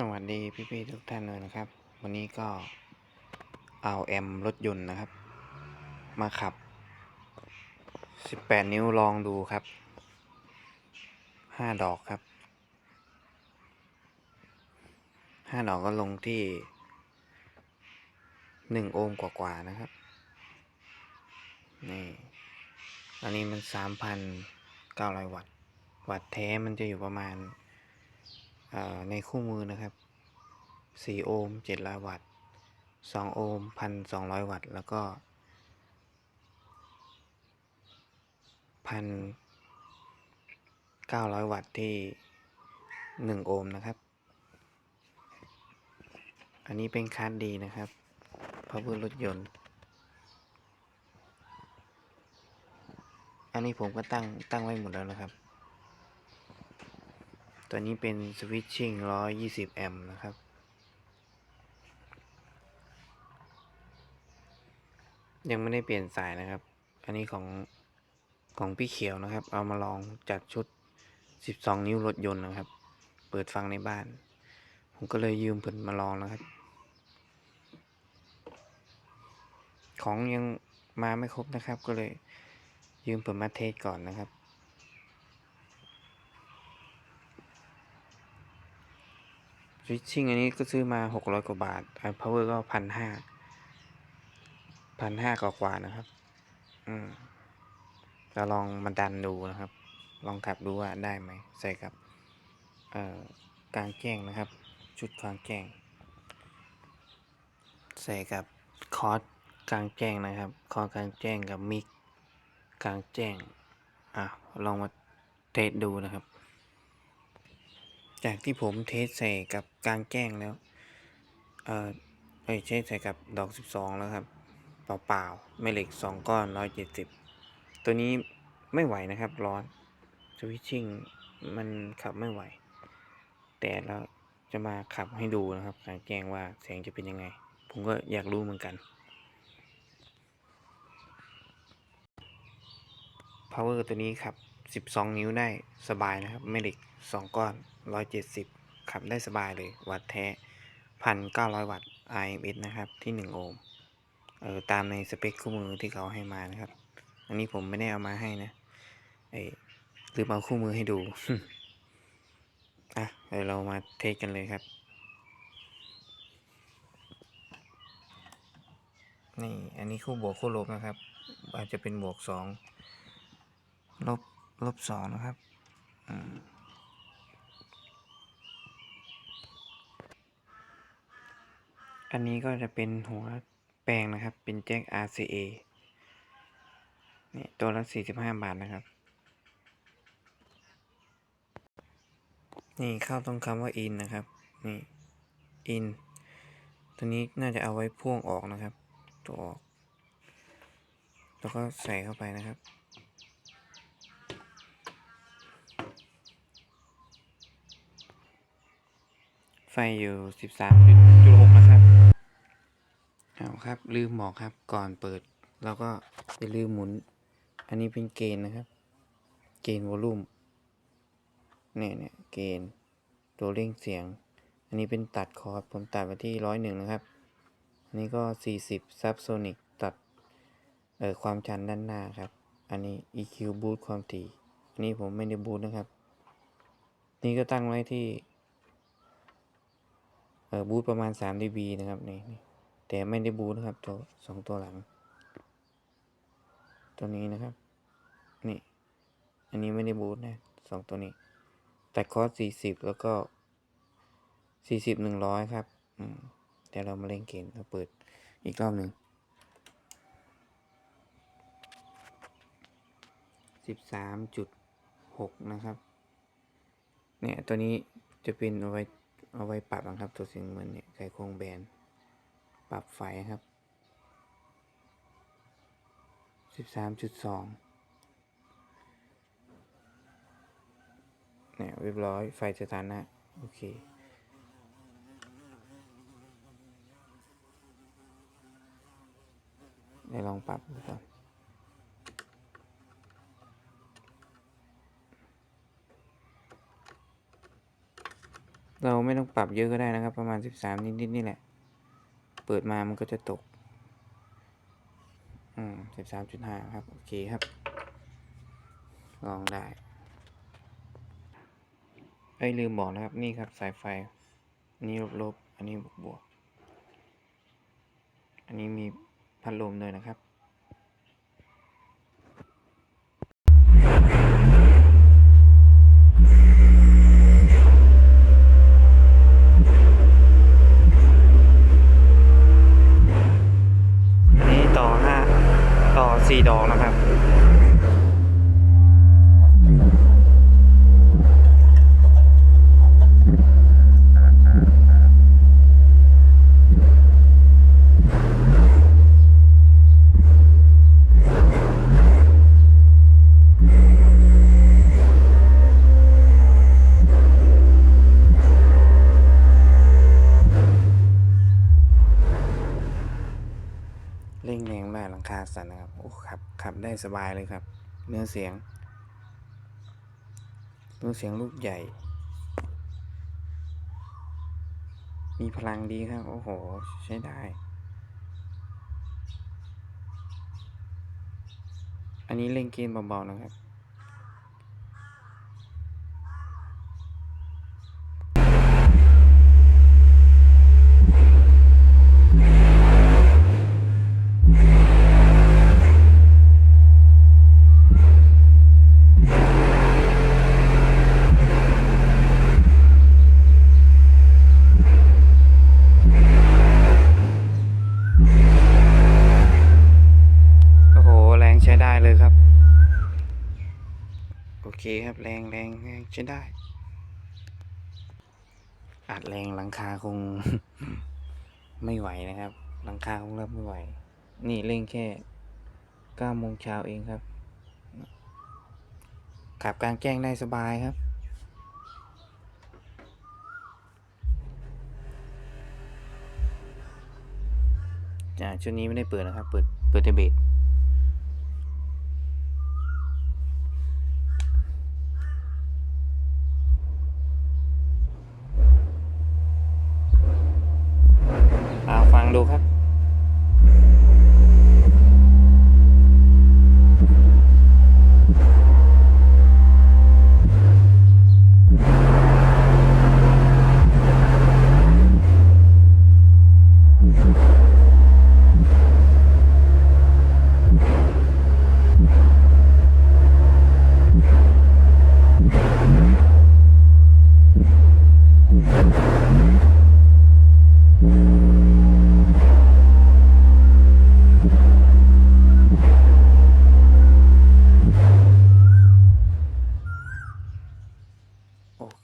สวัสดีพี่ๆทุกท่านเลยนะครับ วันนี้ก็เอาแอมรถยนต์นะครับ มาขับ 18 นิ้วลองดูครับ 5 ดอกครับ 5 ดอกก็ลงที่ 1 โอห์มกว่าๆนะครับ นี่ อันนี้มัน 3,900 วัตต์ วัตต์แท้มันจะอยู่ประมาณ ในคู่มือนะครับ 4 โอห์ม700 วัตต์ 2 โอห์ม1,200 วัตต์ แล้วก็ 1,900 วัตต์ที่ 1 โอห์มนะครับ อันนี้เป็นคาร์ดดีนะครับพราะเพื่อรถยนต์ อันนี้ผมก็ตั้งตั้งไว้หมดแล้วนะครับ ตัวนี้เป็นสวิตชิ่ง120 แอมป์นะครับ ยังไม่ได้เปลี่ยนสายนะครับ อันนี้ของของพี่เขียวนะครับ เอามาลองจัดชุด 12 นิ้วรถยนต์นะครับ เปิดฟังในบ้าน ผมก็เลยยืมเพิ่นมาลองนะครับ ของยังมาไม่ครบนะครับ ก็เลยยืมเพิ่นมาเทสก่อนนะครับ สวิตชิ่งอันนี้ก็ซื้อมาหกร้อยกว่าบาทไอพาวเวอร์ก็พันห้าพันห้ากว่าๆนะครับ อืมจะลองมาดันดูนะครับ ลองขับดูว่าได้ไหมใส่กับ เอ่อกลางแจ้งนะครับ ชุดกลางแจ้ง ใส่กับคอร์สกลางแจ้งนะครับ คอร์สกลางแจ้งกับมิกกลางแจ้ง อะ ลองมาเทสดูนะครับ จากที่ผมเทสใส่กับกลางแจ้งแล้ว เอ่อเอ้ยเทสใส่กับดอก 12 แล้วครับ เปล่าๆไม่เหล็ก 2 ก้อน 170 ตัวนี้ไม่ไหวนะครับ ร้อนสวิตชิ่งมันขับไม่ไหว แต่เราจะมาขับให้ดูนะครับกลางแจ้งว่าเสียงจะเป็นยังไง ผมก็อยากรู้เหมือนกัน power ตัวนี้ขับ 12 นิ้วได้สบายนะครับ ไม่เหล็ก 2 ก้อน 170 ขับได้สบายเลย วัตต์แท้ 1,900 วัตต์ IMS นะครับ ที่ 1 โอห์ม เออ ตามในสเปคคู่มือที่เขาให้มานะครับ อันนี้ผมไม่ได้เอามาให้นะ ไอ้ลืมเอาคู่มือให้ดู อะเดี๋ยวเรามาเทสกันเลยครับ นี่ อันนี้คู่บวกคู่ลบนะครับ อาจจะเป็นบวกสองลบลบสองนะครับ อืม อันนี้ก็จะเป็นหัวแปลงนะครับ เป็นแจ็ค RCA นี่ตัวละ 45 บาทนะครับ นี่เข้าตรงคำว่า in นะครับ นี่ in ตัวนี้น่าจะเอาไว้พ่วงออกนะครับ ตัวออก แล้วก็ใส่เข้าไปนะครับไฟอยู่ 13.6นะครับ ครับ ลืมบอกครับก่อนเปิดเราก็อย่าลืมหมุน อันนี้เป็นเกณฑ์นะครับ เกณฑ์วอลลุ่มเนี่ยเนี่ยเกณฑ์ตัวเร่งเสียง อันนี้เป็นตัดคอร์ดผมตัดไปที่ร้อยหนึ่งนะครับ อันนี้ก็ 40ซับโซนิกตัดเอ่อความชันด้านหน้าครับ อันนี้ EQ บูตความถี่อันนี้ผมไม่ได้บูตนะครับ นี่ก็ตั้งไว้ที่เอ่อบูตประมาณ 3 dB นะครับนี่ แต่ไม่ได้บูตนะครับ ตัวสองตัวหลัง ตัวนี้นะครับ นี่ อันนี้ไม่ได้บูตนะสองตัวนี้ แต่คอร์ส40แล้วก็40 100ครับอืมเดี๋ยวเรามาเล่นเกมเราเปิดอีกรอบหนึ่งสิบสามจุดหกนะครับ เนี่ยตัวนี้จะเป็นเอาไว้เอาไว้ปรับนะครับ ตัวเสียงเหมือนเนี่ยไขควงแบน ปรับไฟครับสิบสามจุดสองเนี่ยเรียบร้อยไฟสถานะ โอเคเดี๋ยวลองปรับดูก่อนเราไม่ต้องปรับเยอะก็ได้นะครับ ประมาณสิบสามนิดๆนี่แหละ เปิดมามันก็จะตก อืมสิบสามจุดห้าครับ โอเคครับ ลองได้ไอ้ลืมบอกนะครับ นี่ครับสายไฟ อันนี้ลบๆ อันนี้บวกๆ อันนี้มีพัดลมด้วยนะครับ 4 ดอกนะครับ สันนะครับ โอ้ขับขับได้สบายเลยครับ เนื้อเสียงเนื้อเสียงลูกใหญ่ มีพลังดีครับ โอ้โห ใช้ได้ อันนี้เร่งเกมเบาๆนะครับ โอ้โห แรงใช้ได้เลยครับ โอเคครับแรงแรงแรงใช้ได้อัดแรงหลังคาคง ไม่ไหวนะครับ หลังคาคงรับไม่ไหว นี่เร่งแค่เก้าโมงเช้าเองครับ ขับกลางแจ้งได้สบายครับ อ่าชุดนี้ไม่ได้เปิดนะครับ เปิดเปิดแต่เบร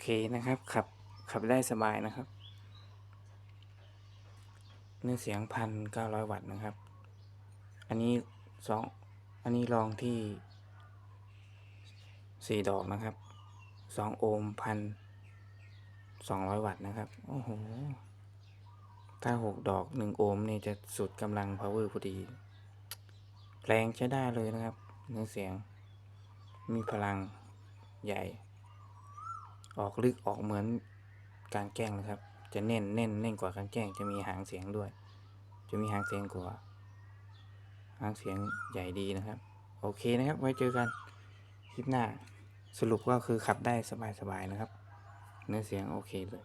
เคนะครับ ขับ ขับได้สบายนะครับ เนื้อเสียงพันเก้าร้อยวัตต์นะครับ อันนี้สองอันนี้ลองที่สี่ดอกนะครับสองโอห์มพันสองร้อยวัตต์นะครับ โอ้โห ถ้าหกดอกหนึ่งโอห์มเนี่ยจะสุดกำลัง power พอดี แรงใช้ได้เลยนะครับ เนื้อเสียง มีพลังใหญ่ ออกลึกออกเหมือนการแกล้งนะครับ จะเน่นเน่นเน่นกว่าการแกล้งจะมีหางเสียงด้วย จะมีหางเสียงกว่า หางเสียงใหญ่ดีนะครับ โอเคนะครับ ไว้เจอกันคลิปหน้า สรุปก็คือขับได้สบายๆนะครับ เนื้อเสียงโอเคเลย